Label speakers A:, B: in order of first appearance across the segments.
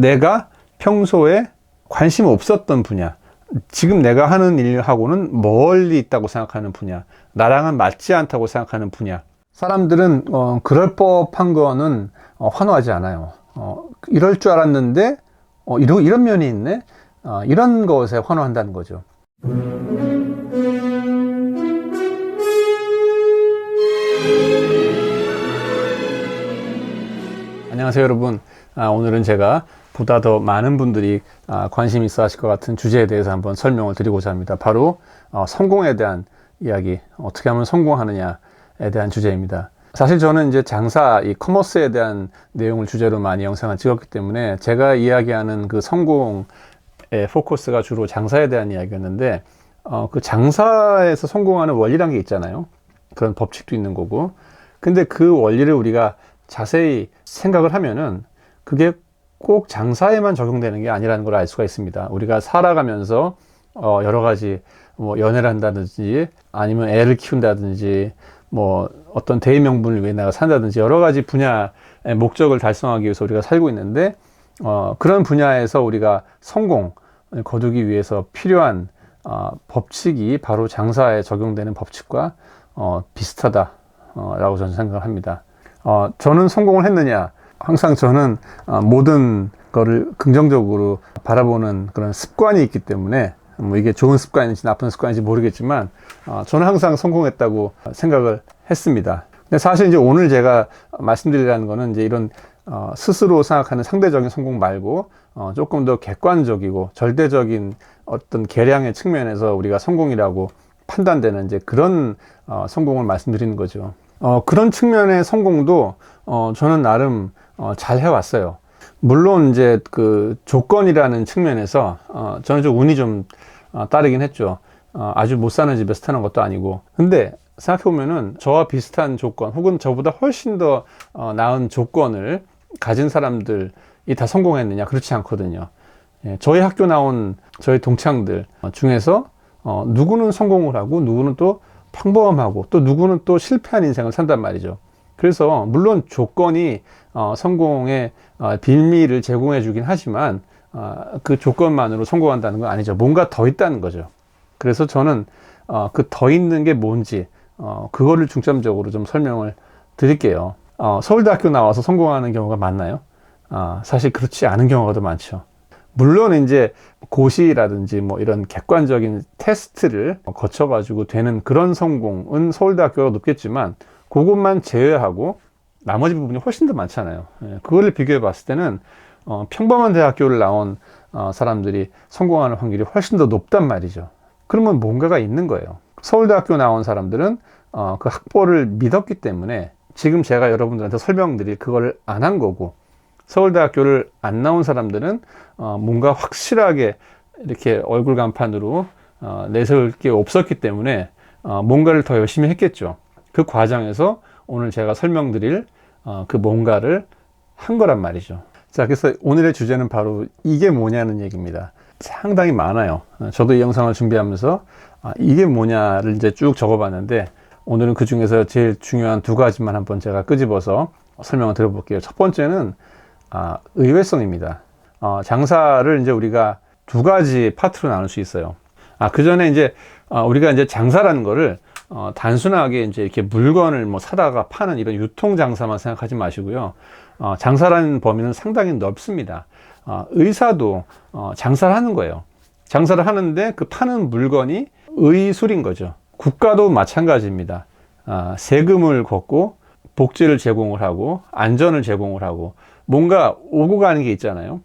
A: 내가 평소에 관심 없었던 분야, 지금 내가 하는 일하고는 멀리 있다고 생각하는 분야, 나랑은 맞지 않다고 생각하는 분야. 사람들은 어, 그럴 법한 거는 어, 환호하지 않아요. 어, 이럴 줄 알았는데 어, 이런 이런 면이 있네. 어, 이런 것에 환호한다는 거죠. 안녕하세요, 여러분. 아, 오늘은 제가 보다 더 많은 분들이 아, 관심 있어 하실 것 같은 주제에 대해서 한번 설명을 드리고자 합니다. 바로 어, 성공에 대한 이야기, 어떻게 하면 성공하느냐에 대한 주제입니다. 사실 저는 이제 장사, 이 커머스에 대한 내용을 주제로 많이 영상을 찍었기 때문에 제가 이야기하는 그 성공의 포커스가 주로 장사에 대한 이야기였는데, 어, 그 장사에서 성공하는 원리란 게 있잖아요. 그런 법칙도 있는 거고. 근데 그 원리를 우리가 자세히 생각을 하면은 그게 꼭 장사에만 적용되는 게 아니라는 걸 알 수가 있습니다. 우리가 살아가면서 어 여러 가지 뭐 연애를 한다든지 아니면 애를 키운다든지 뭐 어떤 대의 명분을 위해 내가 산다든지 여러 가지 분야의 목적을 달성하기 위해서 우리가 살고 있는데 어 그런 분야에서 우리가 성공을 거두기 위해서 필요한 어 법칙이 바로 장사에 적용되는 법칙과 어 비슷하다라고 저는 생각을 합니다. 어, 저는 성공을 했느냐? 항상 저는 어, 모든 거를 긍정적으로 바라보는 그런 습관이 있기 때문에 뭐 이게 좋은 습관인지 나쁜 습관인지 모르겠지만 어, 저는 항상 성공했다고 생각을 했습니다. 근데 사실 이제 오늘 제가 말씀드리려는 거는 이제 이런 어, 스스로 생각하는 상대적인 성공 말고 어, 조금 더 객관적이고 절대적인 어떤 계량의 측면에서 우리가 성공이라고 판단되는 이제 그런 어, 성공을 말씀드리는 거죠. 어, 그런 측면의 성공도 어, 저는 나름 어, 잘 해왔어요. 물론 이제 그 조건이라는 측면에서 어, 저는 좀 운이 좀 어, 따르긴 했죠. 어, 아주 못 사는 집에서 태어난 것도 아니고. 근데 생각해보면은 저와 비슷한 조건 혹은 저보다 훨씬 더 어, 나은 조건을 가진 사람들이 다 성공했느냐? 그렇지 않거든요. 예, 저희 학교 나온 저희 동창들 중에서 어, 누구는 성공을 하고 누구는 또 평범하고 또 누구는 또 실패한 인생을 산단 말이죠. 그래서 물론 조건이 어, 성공의 어, 빌미를 제공해 주긴 하지만 어, 그 조건만으로 성공한다는 건 아니죠. 뭔가 더 있다는 거죠. 그래서 저는 어, 그 더 있는 게 뭔지 어, 그거를 중점적으로 좀 설명을 드릴게요. 어, 서울대학교 나와서 성공하는 경우가 많나요? 아, 사실 그렇지 않은 경우가 더 많죠. 물론 이제 고시라든지 뭐 이런 객관적인 테스트를 거쳐가지고 되는 그런 성공은 서울대학교가 높겠지만 그것만 제외하고 나머지 부분이 훨씬 더 많잖아요. 예, 그거를 비교해 봤을 때는 어, 평범한 대학교를 나온 어, 사람들이 성공하는 확률이 훨씬 더 높단 말이죠. 그러면 뭔가가 있는 거예요. 서울대학교 나온 사람들은 어, 그 학벌을 믿었기 때문에 지금 제가 여러분들한테 설명드릴 그걸 안 한 거고 서울대학교를 안 나온 사람들은 어, 뭔가 확실하게 이렇게 얼굴 간판으로 어, 내세울 게 없었기 때문에 어, 뭔가를 더 열심히 했겠죠. 그 과정에서 오늘 제가 설명드릴 어, 그 뭔가를 한 거란 말이죠. 자, 그래서 오늘의 주제는 바로 이게 뭐냐는 얘기입니다. 상당히 많아요. 어, 저도 이 영상을 준비하면서 아, 이게 뭐냐를 이제 쭉 적어봤는데 오늘은 그 중에서 제일 중요한 두 가지만 한번 제가 끄집어서 설명을 드려볼게요. 첫 번째는 아, 의외성입니다. 어, 장사를 이제 우리가 두 가지 파트로 나눌 수 있어요. 아, 그 전에 이제 어, 우리가 이제 장사라는 거를 어, 단순하게 이제 이렇게 물건을 뭐 사다가 파는 이런 유통 장사만 생각하지 마시고요. 어, 장사라는 범위는 상당히 넓습니다. 어, 의사도 어, 장사를 하는 거예요. 장사를 하는데 그 파는 물건이 의술인 거죠. 국가도 마찬가지입니다. 아, 세금을 걷고 복지를 제공을 하고 안전을 제공을 하고 뭔가 오고 가는 게 있잖아요.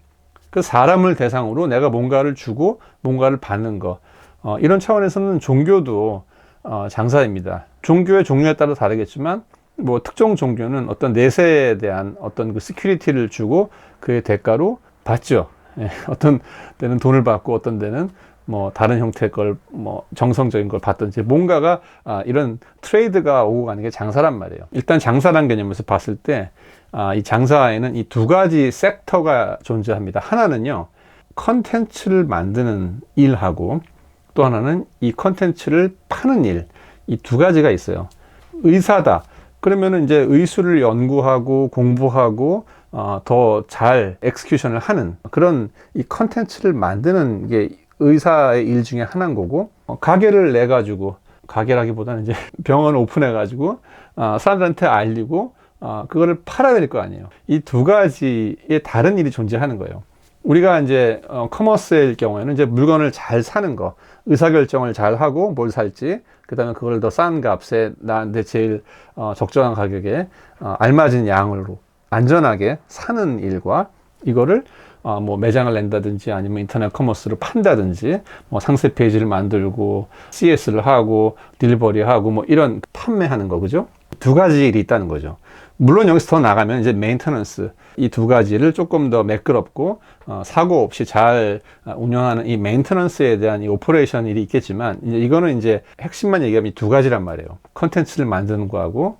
A: 그 사람을 대상으로 내가 뭔가를 주고 뭔가를 받는 거. 어, 이런 차원에서는 종교도 어, 장사입니다. 종교의 종류에 따라 다르겠지만 뭐 특정 종교는 어떤 내세에 대한 어떤 그 시큐리티를 주고 그의 대가로 받죠. 예, 어떤 때는 돈을 받고 어떤 때는 뭐 다른 형태의 걸 뭐 정성적인 걸 받든지 뭔가가 아, 이런 트레이드가 오고 가는 게 장사란 말이에요. 일단 장사란 개념에서 봤을 때 아, 이 장사에는 이 두 가지 섹터가 존재합니다. 하나는요, 컨텐츠를 만드는 일하고 또 하나는 이 컨텐츠를 파는 일, 이 두 가지가 있어요. 의사다. 그러면은 이제 의술을 연구하고 공부하고 어, 더 잘 엑스큐션을 하는 그런 이 컨텐츠를 만드는 게 의사의 일 중에 하나인 거고 어, 가게를 내 가지고 가게라기보다는 이제 병원 오픈해 가지고 어, 사람들한테 알리고 어, 그거를 팔아야 될 거 아니에요. 이 두 가지의 다른 일이 존재하는 거예요. 우리가 이제 어, 커머스일 경우에는 이제 물건을 잘 사는 거, 의사결정을 잘 하고 뭘 살지, 그 다음에 그걸 더 싼 값에 나한테 제일 어, 적정한 가격에 어, 알맞은 양으로 안전하게 사는 일과 이거를 어, 뭐 매장을 낸다든지 아니면 인터넷 커머스로 판다든지 뭐 상세 페이지를 만들고 CS를 하고 딜리버리 하고 뭐 이런 판매하는 거 그죠? 두 가지 일이 있다는 거죠. 물론 여기서 더 나가면 이제 메인터넌스 이 두 가지를 조금 더 매끄럽고 어, 사고 없이 잘 어, 운영하는 이 메인터넌스에 대한 이 오퍼레이션 일이 있겠지만 이제 이거는 이제 핵심만 얘기하면 이 두 가지란 말이에요. 컨텐츠를 만드는 거하고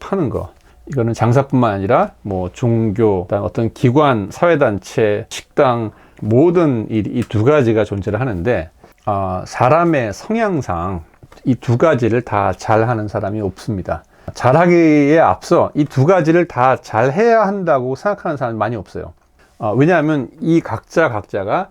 A: 파는 거. 이거는 장사뿐만 아니라 뭐 종교, 어떤 기관, 사회단체, 식당 모든 이 두 가지가 존재를 하는데 어, 사람의 성향상 이 두 가지를 다 잘하는 사람이 없습니다. 잘하기에 앞서 이 두 가지를 다 잘해야 한다고 생각하는 사람이 많이 없어요. 어, 왜냐하면 이 각자 각자가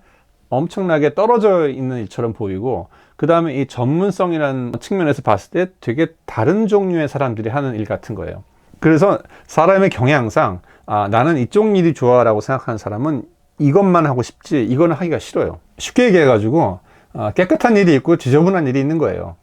A: 엄청나게 떨어져 있는 일처럼 보이고 그 다음에 이 전문성이라는 측면에서 봤을 때 되게 다른 종류의 사람들이 하는 일 같은 거예요. 그래서 사람의 경향상 아, 나는 이쪽 일이 좋아라고 생각하는 사람은 이것만 하고 싶지 이거는 하기가 싫어요. 쉽게 얘기해가지고 아, 깨끗한 일이 있고 지저분한 일이 있는 거예요.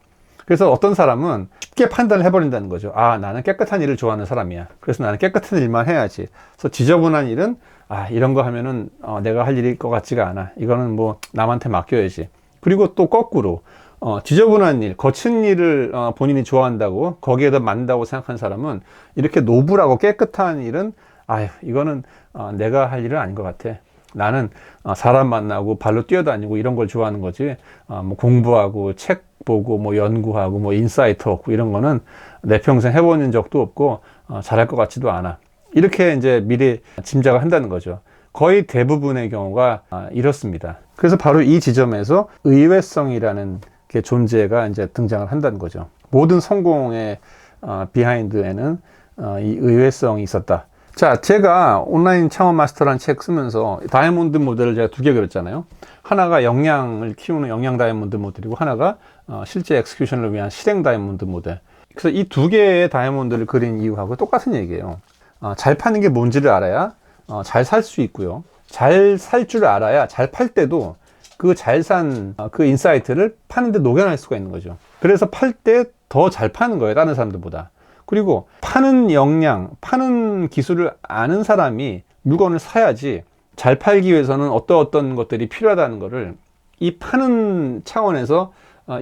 A: 그래서 어떤 사람은 쉽게 판단을 해버린다는 거죠. 아, 나는 깨끗한 일을 좋아하는 사람이야. 그래서 나는 깨끗한 일만 해야지. 그래서 지저분한 일은 아, 이런 거 하면은 어, 내가 할 일일 것 같지가 않아. 이거는 뭐 남한테 맡겨야지. 그리고 또 거꾸로 어, 지저분한 일, 거친 일을 어, 본인이 좋아한다고 거기에다 만다고 생각하는 사람은 이렇게 노블하고 깨끗한 일은 아유 이거는 어, 내가 할 일은 아닌 것 같아. 나는 어, 사람 만나고 발로 뛰어다니고 이런 걸 좋아하는 거지. 어, 뭐 공부하고 책 보고 뭐 연구하고 뭐 인사이트 얻고 이런 거는 내 평생 해본 적도 없고 어, 잘할 것 같지도 않아. 이렇게 이제 미리 짐작을 한다는 거죠. 거의 대부분의 경우가 아, 이렇습니다. 그래서 바로 이 지점에서 의외성이라는 게 존재가 이제 등장을 한다는 거죠. 모든 성공의 어, 비하인드에는 어, 이 의외성이 있었다. 자, 제가 온라인 창업 마스터라는 책 쓰면서 다이아몬드 모델을 제가 두 개 그렸잖아요. 하나가 역량을 키우는 역량 다이아몬드 모델이고 하나가 어, 실제 엑스큐션을 위한 실행 다이아몬드 모델. 그래서 이 두 개의 다이아몬드를 그린 이유하고 똑같은 얘기예요. 어, 잘 파는 게 뭔지를 알아야 어, 잘 살 수 있고요. 잘 살 줄 알아야 잘 팔 때도 그 잘 산그 인사이트를 파는데 녹여낼 수가 있는 거죠. 그래서 팔 때 더 잘 파는 거예요. 다른 사람들보다. 그리고 파는 역량, 파는 기술을 아는 사람이 물건을 사야지 잘 팔기 위해서는 어떤 어떤 것들이 필요하다는 것을 이 파는 차원에서 어,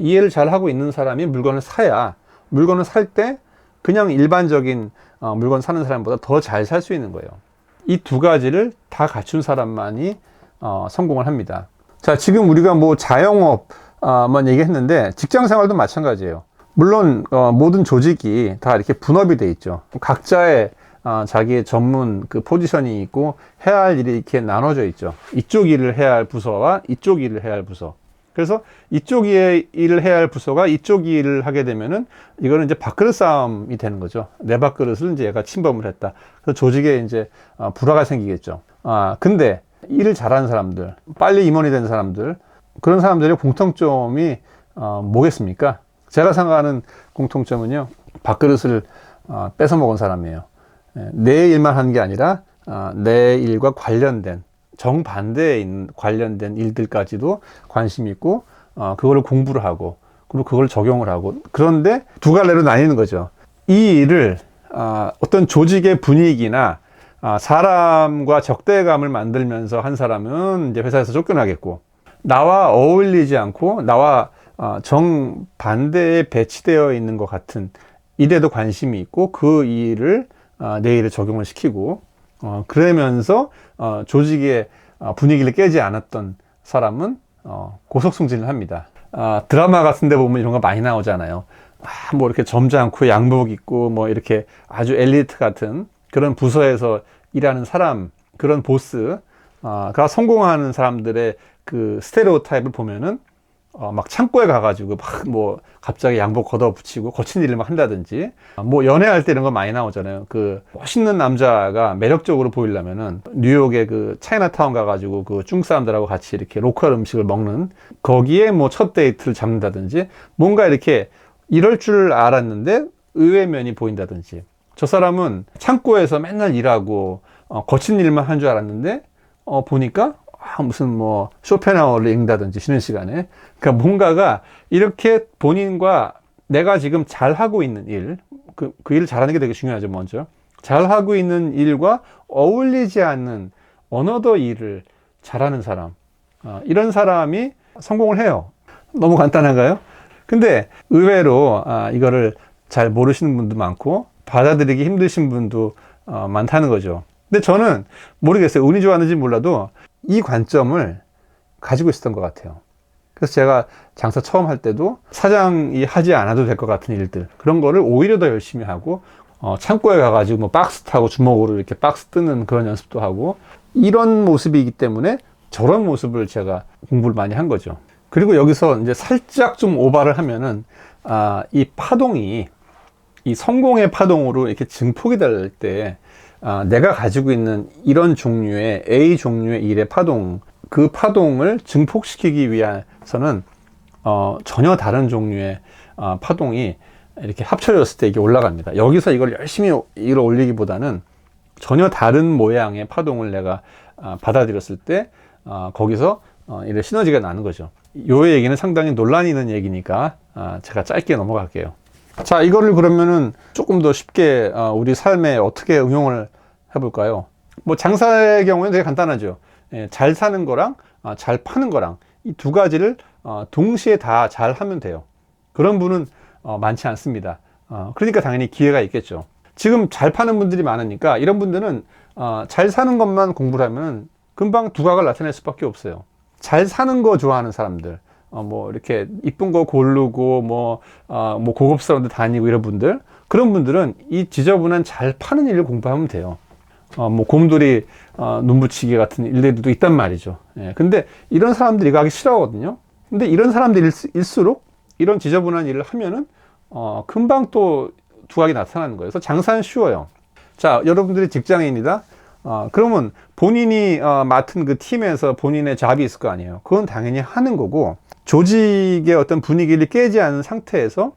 A: 이해를 잘 하고 있는 사람이 물건을 사야 물건을 살 때 그냥 일반적인 어, 물건 사는 사람보다 더 잘 살 수 있는 거예요. 이 두 가지를 다 갖춘 사람만이 어, 성공을 합니다. 자, 지금 우리가 뭐 자영업만 얘기했는데 직장 생활도 마찬가지예요. 물론 어, 모든 조직이 다 이렇게 분업이 돼 있죠. 각자의 어, 자기의 전문 그 포지션이 있고 해야 할 일이 이렇게 나눠져 있죠. 이쪽 일을 해야 할 부서와 이쪽 일을 해야 할 부서. 그래서 이쪽 일을 해야 할 부서가 이쪽 일을 하게 되면은 이거는 이제 밥그릇 싸움이 되는 거죠. 내 밥그릇을 이제 얘가 침범을 했다. 그래서 조직에 이제 어, 불화가 생기겠죠. 아, 근데 일을 잘하는 사람들, 빨리 임원이 된 사람들, 그런 사람들의 공통점이 어, 뭐겠습니까? 제가 생각하는 공통점은요, 밥그릇을 어, 뺏어 먹은 사람이에요. 예, 내 일만 하는 게 아니라 어, 내 일과 관련된 정반대에 있는 관련된 일들까지도 관심 있고 어, 그거를 공부를 하고 그리고 그걸 적용을 하고 그런데 두 갈래로 나뉘는 거죠. 이 일을 어, 어떤 조직의 분위기나 아, 사람과 적대감을 만들면서 한 사람은 이제 회사에서 쫓겨나겠고 나와 어울리지 않고 나와 어, 정 반대에 배치되어 있는 것 같은 일에도 관심이 있고 그 일을 어, 내 일에 적용을 시키고 어, 그러면서 어, 조직의 어, 분위기를 깨지 않았던 사람은 어, 고속 승진을 합니다. 아, 드라마 같은 데 보면 이런 거 많이 나오잖아요. 아, 뭐 이렇게 점잖고 양복 입고 뭐 이렇게 아주 엘리트 같은 그런 부서에서 일하는 사람, 그런 보스가 성공하는 사람들의 그 스테레오타입을 보면은 어, 막 창고에 가가지고 막 뭐 갑자기 양복 걷어 붙이고 거친 일을 막 한다든지 뭐 연애할 때 이런 거 많이 나오잖아요. 그 멋있는 남자가 매력적으로 보이려면은 뉴욕의 그 차이나타운 가가지고 그 중국 사람들하고 같이 이렇게 로컬 음식을 먹는 거기에 뭐 첫 데이트를 잡는다든지 뭔가 이렇게 이럴 줄 알았는데 의외의 면이 보인다든지 저 사람은 창고에서 맨날 일하고 어, 거친 일만 한 줄 알았는데 어, 보니까 아, 무슨 뭐 쇼펜하우어를 읽는다든지 쉬는 시간에 그러니까 뭔가가 이렇게 본인과 내가 지금 잘 하고 있는 일, 그, 그 일을 잘하는 게 되게 중요하죠, 먼저. 잘 하고 있는 일과 어울리지 않는 어너더 일을 잘하는 사람, 어, 이런 사람이 성공을 해요. 너무 간단한가요? 근데 의외로 아, 이거를 잘 모르시는 분도 많고 받아들이기 힘드신 분도 어, 많다는 거죠. 근데 저는 모르겠어요. 운이 좋았는지 몰라도 이 관점을 가지고 있었던 것 같아요. 그래서 제가 장사 처음 할 때도 사장이 하지 않아도 될 것 같은 일들 그런 거를 오히려 더 열심히 하고 어, 창고에 가가지고 뭐 박스 타고 주먹으로 이렇게 박스 뜨는 그런 연습도 하고 이런 모습이기 때문에 저런 모습을 제가 공부를 많이 한 거죠. 그리고 여기서 이제 살짝 좀 오바를 하면은 아, 이 파동이 이 성공의 파동으로 이렇게 증폭이 될 때 아, 내가 가지고 있는 이런 종류의 A 종류의 일의 파동 그 파동을 증폭시키기 위해서는 어, 전혀 다른 종류의 어, 파동이 이렇게 합쳐졌을 때 이게 올라갑니다. 여기서 이걸 열심히 이걸 올리기보다는 전혀 다른 모양의 파동을 내가 어, 받아들였을 때 어, 거기서 어, 이런 시너지가 나는 거죠. 요 얘기는 상당히 논란이 있는 얘기니까 어, 제가 짧게 넘어갈게요. 자, 이거를 그러면은 조금 더 쉽게 어, 우리 삶에 어떻게 응용을 해볼까요? 뭐 장사의 경우에는 되게 간단하죠. 예, 잘 사는 거랑 어, 잘 파는 거랑 이 두 가지를 어, 동시에 다 잘 하면 돼요. 그런 분은 어, 많지 않습니다. 어, 그러니까 당연히 기회가 있겠죠. 지금 잘 파는 분들이 많으니까 이런 분들은 어, 잘 사는 것만 공부를 하면 금방 두각을 나타낼 수밖에 없어요. 잘 사는 거 좋아하는 사람들, 어, 뭐 이렇게 이쁜 거 고르고 뭐, 어, 뭐 고급스러운 데 다니고 이런 분들 그런 분들은 이 지저분한 잘 파는 일을 공부하면 돼요. 어, 뭐 곰돌이 어, 눈 붙이기 같은 일들도 있단 말이죠. 예, 근데 이런 사람들이 이거 하기 싫어하거든요. 근데 이런 사람들일수록 이런 지저분한 일을 하면은 어, 금방 또 두각이 나타나는 거예요. 그래서 장사는 쉬워요. 자, 여러분들이 직장인이다. 어, 그러면 본인이 어, 맡은 그 팀에서 본인의 잡이 있을 거 아니에요. 그건 당연히 하는 거고 조직의 어떤 분위기를 깨지 않은 상태에서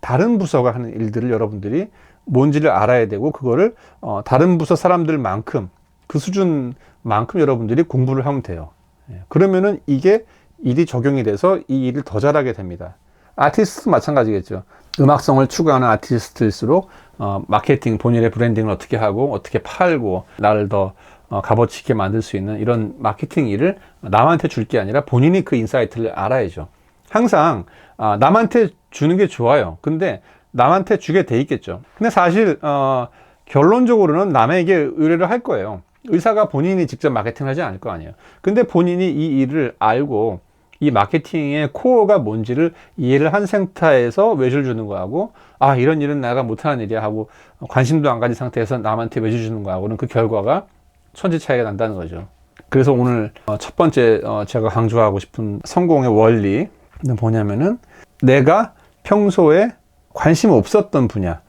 A: 다른 부서가 하는 일들을 여러분들이 뭔지를 알아야 되고 그거를 어, 다른 부서 사람들만큼 그 수준만큼 여러분들이 공부를 하면 돼요. 예, 그러면은 이게 일이 적용이 돼서 이 일을 더 잘하게 됩니다. 아티스트 마찬가지겠죠. 음악성을 추구하는 아티스트일수록 어, 마케팅 본인의 브랜딩을 어떻게 하고 어떻게 팔고 나를 더 어, 값어치 있게 만들 수 있는 이런 마케팅 일을 남한테 줄 게 아니라 본인이 그 인사이트를 알아야죠. 항상 아, 남한테 주는 게 좋아요. 근데 남한테 주게 돼 있겠죠. 근데 사실 어, 결론적으로는 남에게 의뢰를 할 거예요. 의사가 본인이 직접 마케팅을 하지 않을 거 아니에요. 근데 본인이 이 일을 알고 이 마케팅의 코어가 뭔지를 이해를 한 상태에서 외주를 주는 거하고 아 이런 일은 내가 못하는 일이야 하고 관심도 안 가진 상태에서 남한테 외주 주는 거하고는 그 결과가 천지 차이가 난다는 거죠. 그래서 오늘 어, 첫 번째 어, 제가 강조하고 싶은 성공의 원리는 뭐냐면은 내가 평소에 관심 없었던 분야,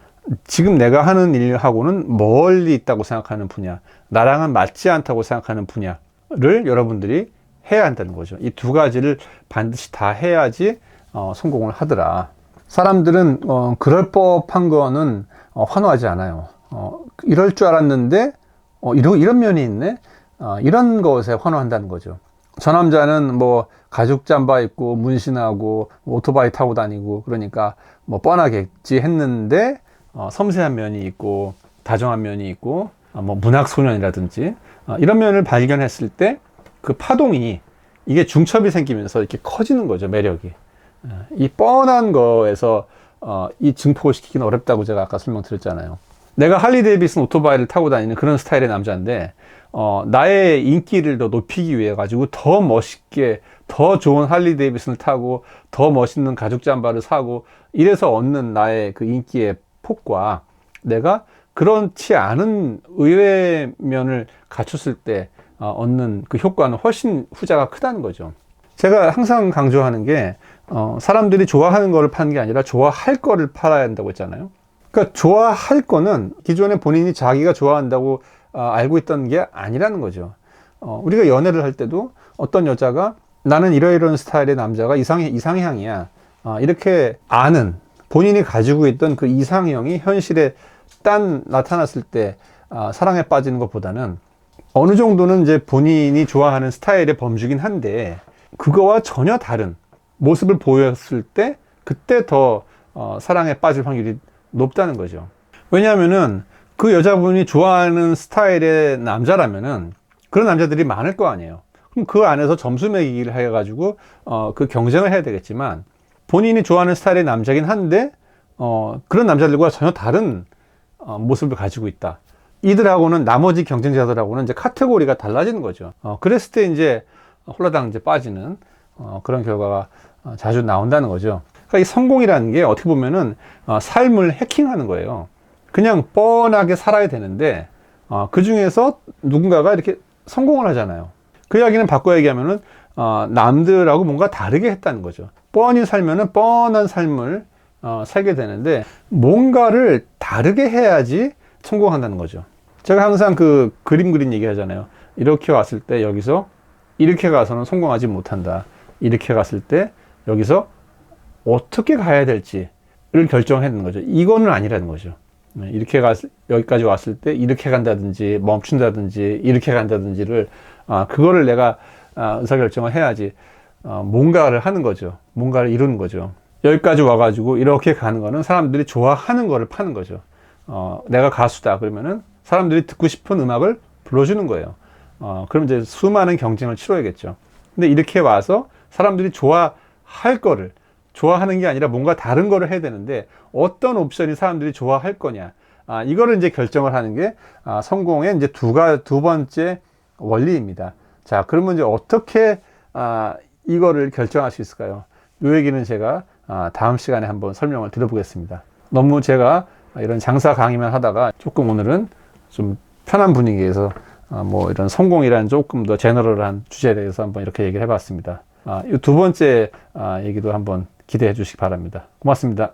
A: 지금 내가 하는 일하고는 멀리 있다고 생각하는 분야, 나랑은 맞지 않다고 생각하는 분야를 여러분들이 해야 한다는 거죠. 이 두 가지를 반드시 다 해야지 어, 성공을 하더라. 사람들은 어, 그럴 법한 거는 어, 환호하지 않아요. 어, 이럴 줄 알았는데 어, 이런 이런 면이 있네. 어, 이런 것에 환호한다는 거죠. 저 남자는 뭐 가죽 잠바 입고 문신하고 오토바이 타고 다니고 그러니까 뭐 뻔하겠지 했는데 어, 섬세한 면이 있고 다정한 면이 있고 어, 뭐 문학 소년이라든지 어, 이런 면을 발견했을 때 그 파동이 이게 중첩이 생기면서 이렇게 커지는 거죠 매력이. 어, 이 뻔한 거에서 어, 이 증폭을 시키기는 어렵다고 제가 아까 설명드렸잖아요. 내가 할리 데이비슨 오토바이를 타고 다니는 그런 스타일의 남자인데 어, 나의 인기를 더 높이기 위해 가지고 더 멋있게 더 좋은 할리 데이비슨을 타고 더 멋있는 가죽 잠바를 사고 이래서 얻는 나의 그 인기의 폭과 내가 그렇지 않은 의외 면을 갖췄을 때 어, 얻는 그 효과는 훨씬 후자가 크다는 거죠. 제가 항상 강조하는 게 어, 사람들이 좋아하는 거를 파는 게 아니라 좋아할 거를 팔아야 한다고 했잖아요. 그러니까 좋아할 거는 기존에 본인이 자기가 좋아한다고 어, 알고 있던 게 아니라는 거죠. 어, 우리가 연애를 할 때도 어떤 여자가 나는 이러이러한 스타일의 남자가 이상, 이상향이야. 어, 이렇게 아는 본인이 가지고 있던 그 이상형이 현실에 딴 나타났을 때 어, 사랑에 빠지는 것보다는 어느 정도는 이제 본인이 좋아하는 스타일의 범주긴 한데 그거와 전혀 다른 모습을 보였을 때 그때 더 어, 사랑에 빠질 확률이 높다는 거죠. 왜냐하면은 그 여자분이 좋아하는 스타일의 남자라면은 그런 남자들이 많을 거 아니에요. 그럼 그 안에서 점수 매기기를 해가지고 어, 그 경쟁을 해야 되겠지만 본인이 좋아하는 스타일의 남자긴 한데 어, 그런 남자들과 전혀 다른 어, 모습을 가지고 있다. 이들하고는 나머지 경쟁자들하고는 이제 카테고리가 달라지는 거죠. 어, 그랬을 때 이제 홀라당 이제 빠지는 어, 그런 결과가 어, 자주 나온다는 거죠. 그러니까 이 성공이라는 게 어떻게 보면은 어, 삶을 해킹하는 거예요. 그냥 뻔하게 살아야 되는데 어, 그 중에서 누군가가 이렇게 성공을 하잖아요. 그 이야기는 바꿔 얘기하면은 어, 남들하고 뭔가 다르게 했다는 거죠. 뻔히 살면은 뻔한 삶을 어, 살게 되는데 뭔가를 다르게 해야지 성공한다는 거죠. 제가 항상 그 그림 그린 얘기 하잖아요. 이렇게 왔을 때 여기서 이렇게 가서는 성공하지 못한다. 이렇게 갔을 때 여기서 어떻게 가야 될지를 결정하는 거죠. 이거는 아니라는 거죠. 네, 이렇게 가 여기까지 왔을 때 이렇게 간다든지 멈춘다든지 이렇게 간다든지를 아 그거를 내가 아, 의사 결정을 해야지 어, 뭔가를 하는 거죠. 뭔가를 이루는 거죠. 여기까지 와가지고 이렇게 가는 거는 사람들이 좋아하는 거를 파는 거죠. 어, 내가 가수다 그러면은 사람들이 듣고 싶은 음악을 불러주는 거예요. 어, 그럼 이제 수많은 경쟁을 치러야겠죠. 근데 이렇게 와서 사람들이 좋아할 거를 좋아하는 게 아니라 뭔가 다른 거를 해야 되는데 어떤 옵션이 사람들이 좋아할 거냐. 아, 이거를 이제 결정을 하는 게 아, 성공의 이제 두가 두 번째 원리입니다. 자, 그러면 이제 어떻게 아, 이거를 결정할 수 있을까요? 이 얘기는 제가 아, 다음 시간에 한번 설명을 드려보겠습니다. 너무 제가 이런 장사 강의만 하다가 조금 오늘은 좀 편한 분위기에서 아, 뭐 이런 성공이라는 조금 더 제너럴한 주제에 대해서 한번 이렇게 얘기를 해봤습니다. 아, 이두 번째 아, 얘기도 한번 기대해 주시기 바랍니다. 고맙습니다.